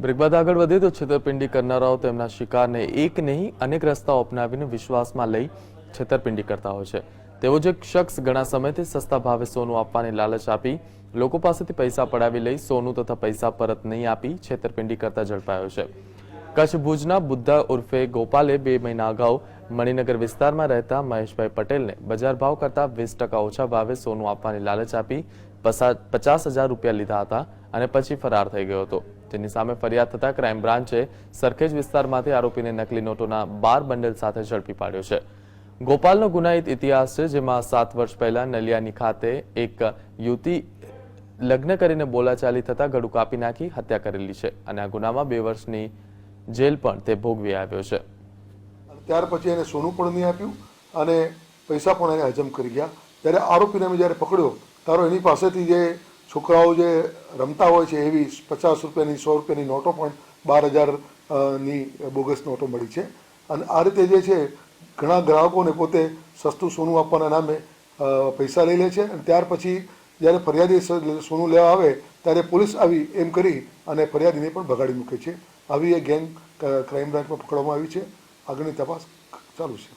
Break બાદ આગળ વધે તો છેતરપિંડી કરનારાઓ તેમના શિકારને એક નહીં, અનેક રસ્તાઓ અપનાવીને વિશ્વાસમાં લઈ છેતરપિંડી કરતા હોય છે. તેવો જ એક શખ્સ ઘણા સમયથી સસ્તા ભાવે સોનું આપવાની લાલચ આપી, લોકો પાસેથી પૈસા પડાવી લઈ સોનું તથા પૈસા પરત નહીં આપી છેતરપિંડી કરતા ઝડપાયો છે. કચ્છ ભુજના બુદ્ધા ઉર્ફે ગોપાલે બે મહિના અગાઉ મણિનગર વિસ્તારમાં રહેતા મહેશભાઈ પટેલને બજાર ભાવ કરતાં વીસ ટકા ઓછા ભાવે સોનું આપવાની લાલચ આપી પચાસ હજાર રૂપિયા લીધા હતા અને પછી ફરાર થઈ ગયો હતો. તેની સામે ફરિયાદ થતા ક્રાઇમ બ્રાન્ચે સરખેજ વિસ્તારમાંથી આરોપીને નકલી નોટોના બાર બંડલ સાથે ઝડપી પાડ્યો છે. ગોપાલનો ગુનાહિત ઇતિહાસ છે, જેમાં સાત વર્ષ પહેલા નલિયાની ખાતે એક યુવતી લગ્ન કરીને બોલાચાલી થતા ગળું કાપી નાખી હત્યા કરેલી છે અને આ ગુનામાં બે વર્ષની જેલ પણ તે ભોગવી આવ્યો છે. ત્યાર પછી એને સોનું પણ નહીં આપ્યું અને પૈસા પણ એને હજમ કરી ગયા. ત્યારે આરોપીને અમે જ્યારે પકડ્યો ત્યારે એની પાસેથી જે છોકરાઓ જે રમતા હોય છે, એવી પચાસ રૂપિયાની, સો રૂપિયાની નોટો પણ બાર હજારની બોગસ નોટો મળી છે. અને આ રીતે જે છે, ઘણા ગ્રાહકોને પોતે સસ્તું સોનું આપવાના નામે પૈસા લઈ લે છે. અને ત્યાર પછી જ્યારે ફરિયાદી સોનું લેવા આવે, ત્યારે પોલીસ આવી એમ કરી અને ફરિયાદીને પણ ભગાડી મૂકે છે. આવી એ ગેંગ ક્રાઇમ બ્રાન્ચમાં પકડવામાં આવી છે. આગળની તપાસ ચાલુ છે.